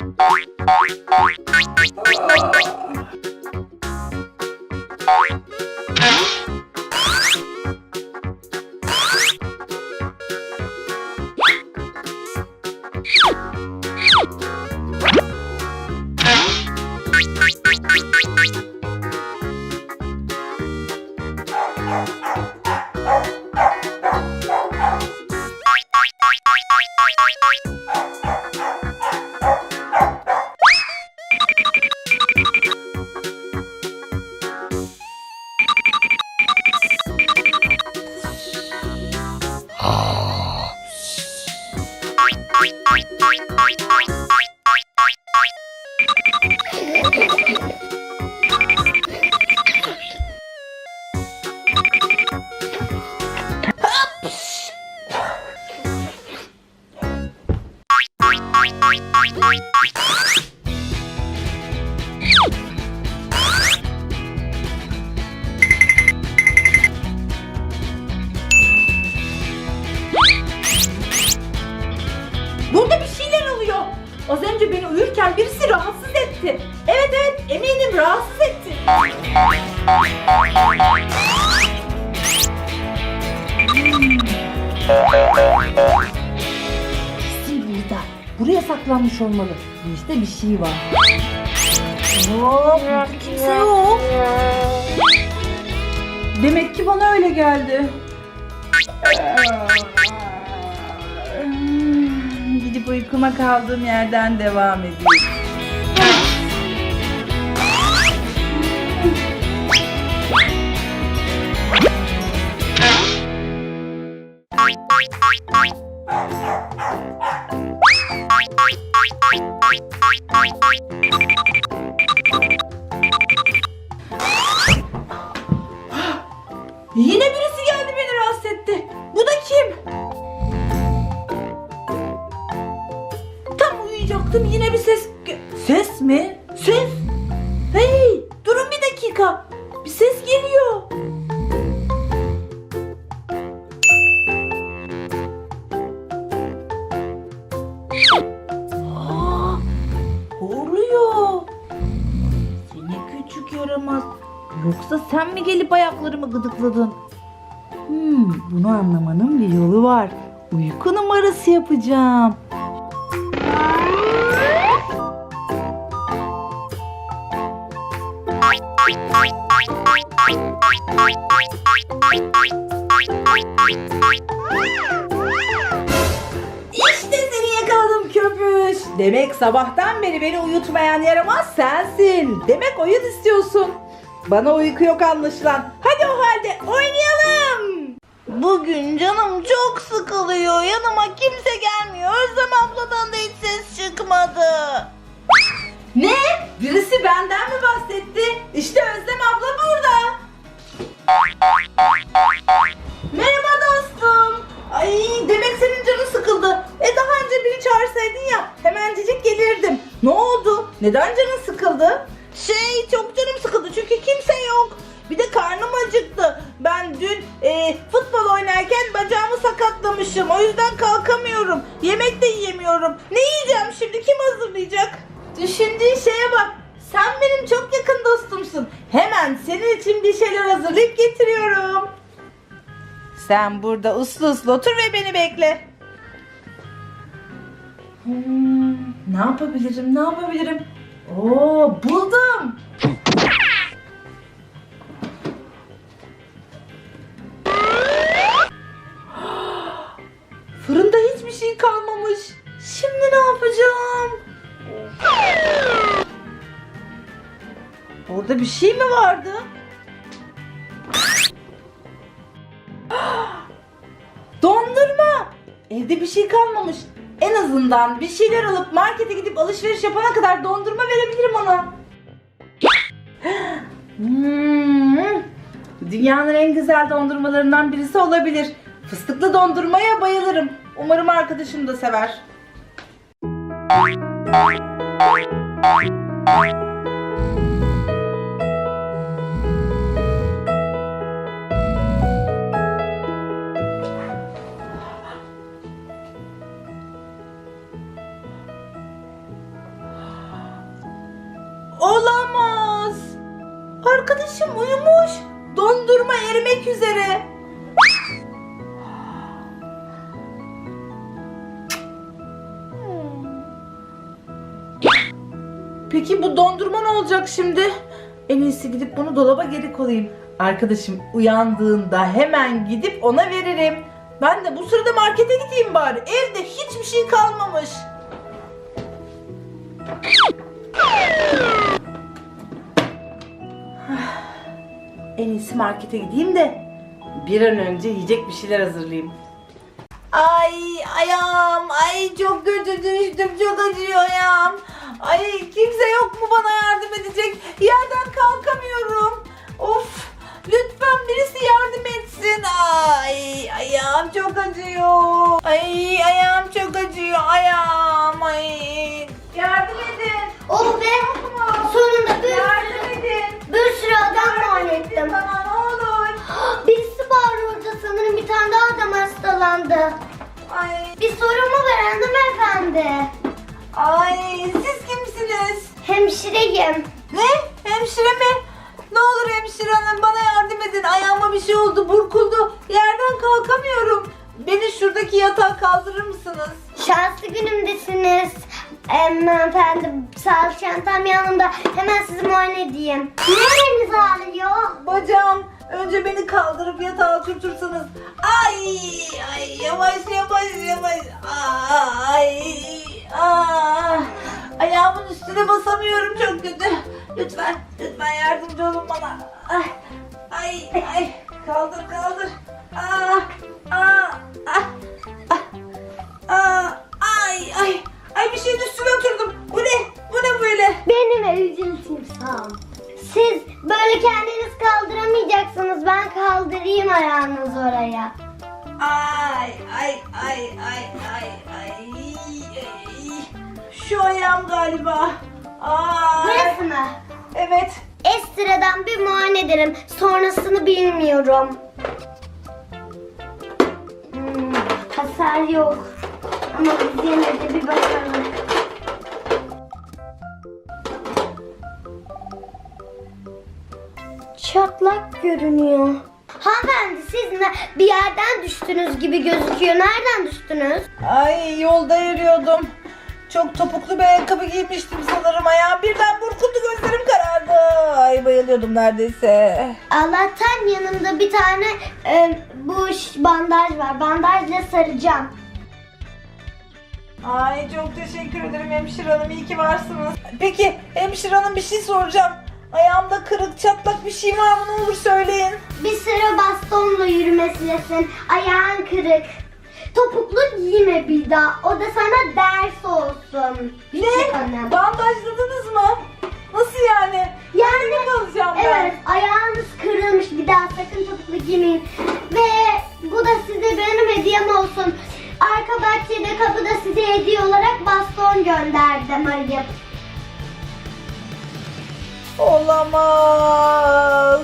Burada Burada. Buraya saklanmış olmalı. Bu işte bir şey var. Hop, kimse yok. Demek ki bana öyle geldi. Hmm, Gidip uykuma kaldığım yerden devam edeyim. Uyuyacaktım yine bir ses... Ses mi? Ses? Hey durun bir dakika. Bir ses geliyor. Aa. Seni küçük yaramaz. Yoksa sen mi gelip ayaklarımı gıdıkladın? Hmm, bunu anlamanın bir yolu var. Uyku numarası yapacağım. Demek sabahtan beri beni uyutmayan yaramaz sensin. Demek oyun istiyorsun. Bana uyku yok anlaşılan. Hadi o halde oynayalım. Bugün canım çok sıkılıyor. Yanıma kimse gelmiyor. Özlem abladan da hiç ses çıkmadı. Ne? Birisi benden mi bahsetti? İşte Özlem Neden canın sıkıldı? Şey çok canım sıkıldı çünkü kimse yok. Bir de karnım acıktı. Ben dün e, futbol oynarken bacağımı sakatlamışım. O yüzden kalkamıyorum. Yemek de yiyemiyorum. Ne yiyeceğim şimdi? Kim hazırlayacak? Düşündüğün şeye bak. Sen benim çok yakın dostumsun. Hemen senin için bir şeyler hazırlayıp getiriyorum. Sen burada uslu uslu otur ve beni bekle. Hmm, ne yapabilirim, ne yapabilirim? Oo, buldum. Fırında hiçbir şey kalmamış. Şimdi ne yapacağım? Orada bir şey mi vardı? Dondurma. Evde bir şey kalmamış. En azından bir şeyler alıp markete gidip alışveriş yapana kadar dondurma verebilirim ona. Hmm. Dünyanın en güzel dondurmalarından birisi olabilir. Fıstıklı dondurmaya bayılırım. Umarım arkadaşım da sever. Erimek üzere. Peki bu dondurma ne olacak şimdi? En iyisi gidip bunu dolaba geri koyayım. Arkadaşım uyandığında hemen gidip ona veririm. Ben de bu sırada markete gideyim bari. Evde hiçbir şey kalmamış. En iyisi markete gideyim de bir an önce yiyecek bir şeyler hazırlayayım. Ay ayağım, ay çok kötü düştüm, çok acıyor ayağım. Ay kimse yok mu bana yardım edecek? Yerden kalkamıyorum. Of, lütfen birisi yardım etsin. Ay ayağım çok acıyor. Ay ayağım çok acıyor, ayağım. Ay yardım edin. Oh be! Sonunda bir Yardım edin. Sürü adam muayene ne olur. Birisi bağırıyor orada sanırım bir tane daha adam hastalandı. Ay, Bir sorun mu var hanımefendi? ay siz kimsiniz? Hemşireyim. Ne? Hemşire mi? Ne olur hemşire hanım bana yardım edin. Ayağıma bir şey oldu, burkuldu. Yerden kalkamıyorum. Beni şuradaki yatağa kaldırır mısınız? Hanımefendi sağlık çantam yanımda. Hemen sizi muayene edeyim. Nereniz ağrıyor? Bacağım. Önce beni kaldırıp yatağa oturtursanız. Ay, ay yavaş yavaş yavaş. Ay, ah. Ayağımın üstüne basamıyorum çok kötü. Lütfen, lütfen yardımcı olun bana. Ay, ay, ay. Kaldır, kaldır. Ah, ah, Siz böyle kendiniz kaldıramayacaksınız. Ben kaldırayım ayağınızı oraya. Ay ay ay ay ay ay. Şu ayağım galiba. Ay. Burası mı? Evet. Ekstradan bir muayene ederim. Sonrasını bilmiyorum. Hmm, hasar yok. Ama biz yine de bir bakalım. Çatlak görünüyor. Hanımefendi siz ne, bir yerden düştünüz gibi gözüküyor. Nereden düştünüz? Ay yolda yürüyordum. Çok topuklu bir ayakkabı giymiştim sanırım ayağım. Birden burkuldu gözlerim karardı. Ay bayılıyordum neredeyse. Allah'tan yanımda bir tane e, bu bandaj var. Bandajla saracağım. Ay çok teşekkür ederim hemşire hanım. İyi ki varsınız. Peki hemşire hanım bir şey soracağım. Ayağımda çatlak bir şey var mı ne olur söyleyin. Bir sıra bastonla yürümesilesin. Ayağın kırık. Topuklu giyme bir daha. O da sana ders olsun. Küçük hanım. Bandajladınız mı? Nasıl yani? Yani Ne kalacağım ben? evet ayağınız kırılmış bir daha sakın topuklu giymeyin. Ve bu da size benim hediyem olsun. Arka bahçede kapıda size hediye olarak baston gönderdim arayıp. Olamaz.